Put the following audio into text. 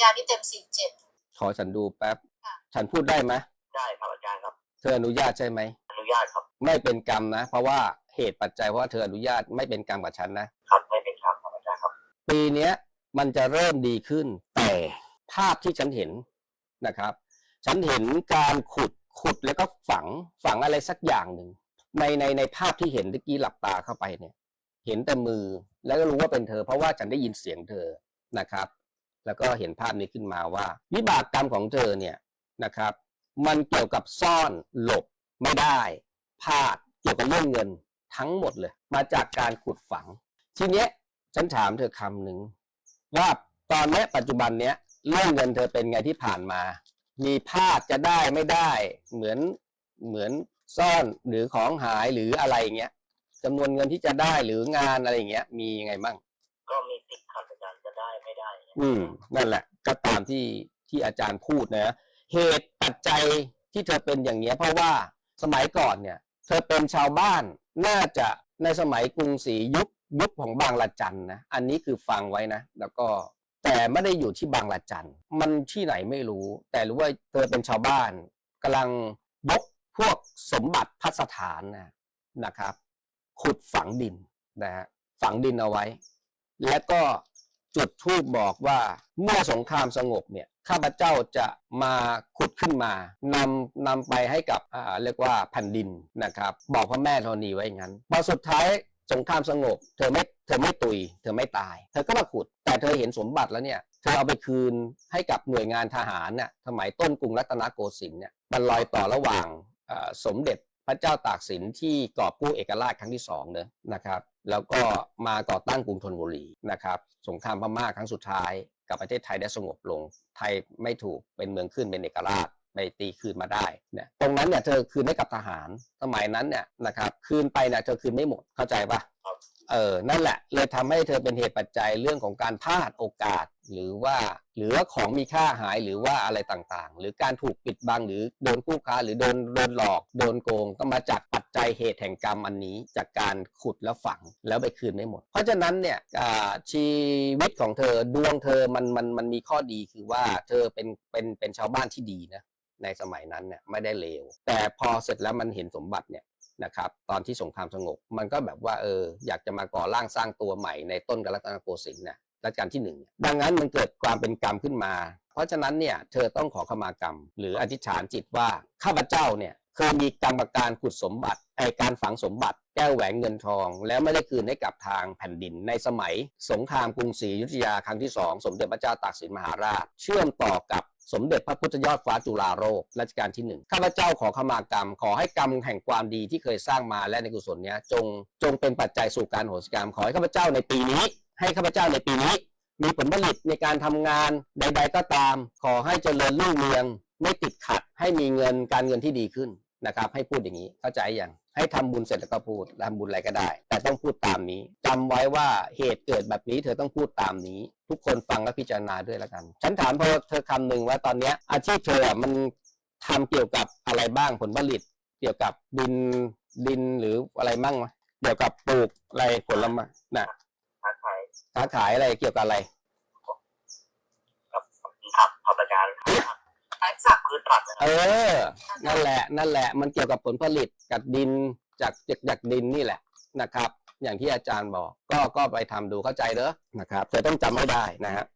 ญานี่เต็มสิบเจ็ด ขอฉันดูแป๊บ ค่ะ ฉันพูดได้ไหมได้ครับอาจารย์ครับ เธออนุญาตใช่ไหม อนุญาตครับไม่เป็นกรรมนะ เพราะว่าเหตุปัจจัยเพราะว่าเธออนุญาตไม่เป็นกรรมกับฉันนะ ครับไม่เป็นครับครับอาจารย์ครับ ปีเนี้ยมันจะเริ่มดีขึ้น แต่ภาพที่ฉันเห็นนะครับ ฉันเห็นการขุดขุดแล้วก็ฝังฝังอะไรสักอย่างหนึ่งในในในภาพที่เห็นเมื่อกี้หลับตาเข้าไปเนี่ย เห็นแต่มือแล้วก็รู้ว่าเป็นเธอ เพราะว่าฉันได้ยินเสียงเธอนะครับ แล้วก็เห็นภาพนี้ขึ้นมาว่า วิบากกรรมของเธอเนี่ยนะครับ มันเกี่ยวกับซ่อนหลบไม่ได้พลาดเกี่ยวกับเรื่องเงินทั้งหมดเลย มาจากการขุดฝัง ทีเนี้ยฉันถามเธอคำหนึ่งว่าตอนนี้ปัจจุบันเนี้ยเรื่องเงินเธอเป็นไงที่ผ่านมา มีพลาดจะได้ไม่ได้ เหมือนเหมือนซ่อนหรือของหายหรืออะไรเงี้ยจำนวนเงินที่จะได้หรืองานอะไรเงี้ย มียังไงบ้าง อืมนั่นแหละ ก็ตามที่ที่อาจารย์พูดนะ เหตุปัจจัยที่เธอเป็นอย่างเนี้ย เพราะว่าสมัยก่อนเนี่ย เธอเป็นชาวบ้านน่าจะในสมัยกรุงศรียุคยุคของบางละจันนะ อันนี้คือฟังไว้นะ แล้วก็แต่ไม่ได้อยู่ที่บางละจัน มันที่ไหนไม่รู้ แต่รู้ว่าเธอเป็นชาวบ้านกำลังยกพวกสมบัติพัสถานนะนะครับ ขุดฝังดินนะฮะฝังดินเอาไว้ และก็ จุดทูบบอกว่าเมื่อสงครามสงบเนี่ยข้าพเจ้าจะมาขุดขึ้นมานำนำไปให้กับอ่าเรียกว่าแผ่นดินนะครับ บอกพระแม่ธรณีไว้อย่างนั้นพอสุดท้ายสงครามสงบ เธอไม่เธอไม่ตุย เธอไม่ตาย เธอก็มาขุด แต่เธอเห็นสมบัติแล้วเนี่ยเธอเอาไปคืนให้กับหน่วยงานทหารเนี่ยสมัยต้นกรุงรัตนโกสินทร์เนี่ยมันลอยต่อระหว่างสมเด็จพระเจ้าตากสินที่กอบกู้เอกราชครั้งที่สองเนอะนะครับ แล้วก็มาก่อตั้งกรุงธนบุรีนะครับสงครามพม่าครั้งสุดท้าย กับประเทศไทยได้สงบลง ไทยไม่ถูกเป็นเมืองขึ้นเป็นเอกราชไปตีคืนมาได้เนี่ยตรงนั้นเนี่ยเธอคืนให้กับทหารสมัยนั้นเนี่ยนะครับคืนไปเนี่ยเธอคืนไม่หมดเข้าใจปะเออนั่นแหละเลยทำให้เธอเป็นเหตุปัจจัยเรื่องของการพลาดโอกาส หรือว่าหรือว่าของมีค่าหายหรือว่าอะไรต่างๆ หรือการถูกปิดบังหรือโดนคู่ค้า หรือโดนโดนหลอก โดนโกงก็มาจากปัจจัยเหตุแห่งกรรมอันนี้จากการขุดแล้วฝังแล้วไปคืนไม่หมด เพราะฉะนั้นเนี่ยชีวิตของเธอดวงเธอมันมันมันมีข้อดีคือว่าเธอเป็นเป็นเป็นชาวบ้านที่ดีนะในสมัยนั้นเนี่ยไม่ได้เลวแต่พอเสร็จแล้วมันเห็นสมบัติเนี่ยนะครับตอนที่สงครามสงบมันก็แบบว่าเอออยากจะมาก่อร่างสร้างตัวใหม่ในต้นกาลตนโกสินทร์นะ รัชกาลที่หนึ่งดังนั้นมันเกิดความเป็นกรรมขึ้นมา เพราะฉะนั้นเนี่ยเธอต้องขอขมากรรม หรืออธิษฐานจิตว่าข้าพเจ้าเนี่ยเคยมีกรรมการขุดสมบัติไอการฝังสมบัติแก้วแหวนเงินทอง แล้วไม่ได้คืนให้กับทางแผ่นดิน ในสมัย สงครามกรุงศรีอยุธยาครั้งที่สองสมเด็จพระเจ้าตากสินมหาราช เชื่อมต่อกับสมเด็จพระพุทธยอดฟ้าจุฬาโลกรัชกาลที่หนึ่งข้าพเจ้าขอขมากรรม ขอให้กรรมแห่งความดีที่เคยสร้างมาและในกุศลเนี้ยจงจงเป็นปัจจัยสู่การโหสิกรรมขอให้ข้าพเจ้าในปีนี้ ให้ข้าพเจ้าในปีนี้ มีผลผลิตในการทำงานใด ๆ ก็ตาม ขอให้เจริญรุ่งเรือง ไม่ติดขัด ให้มีเงินการเงินที่ดีขึ้นนะครับ ให้พูดอย่างนี้เข้าใจยังให้ทำบุญเสร็จแล้วก็พูดทำบุญอะไรก็ได้ แต่ต้องพูดตามนี้จำไว้ว่าเหตุเกิดแบบนี้เธอต้องพูดตามนี้ ทุกคนฟังและพิจารณาด้วยแล้วกัน ฉันถามเธอเธอคำหนึ่งว่าตอนเนี้ยอาชีพเธอมันทำเกี่ยวกับอะไรบ้างผลผลิต เกี่ยวกับดินดินหรืออะไรมั่งเกี่ยวกับปลูกอะไรผลไม้น่ะ ค้าขายอะไรเกี่ยวกับอะไรครับผักครับอาจารย์ขายสักพืชผักเออ นั่นแหละ นั่นแหละ มันเกี่ยวกับผลผลิตกับดินจากจากจากดินนี่แหละนะครับ อย่างที่อาจารย์บอก ก็ก็ไปทำดูเข้าใจเด้อนะครับ แต่ต้องจำให้ได้นะฮะโอเคอะ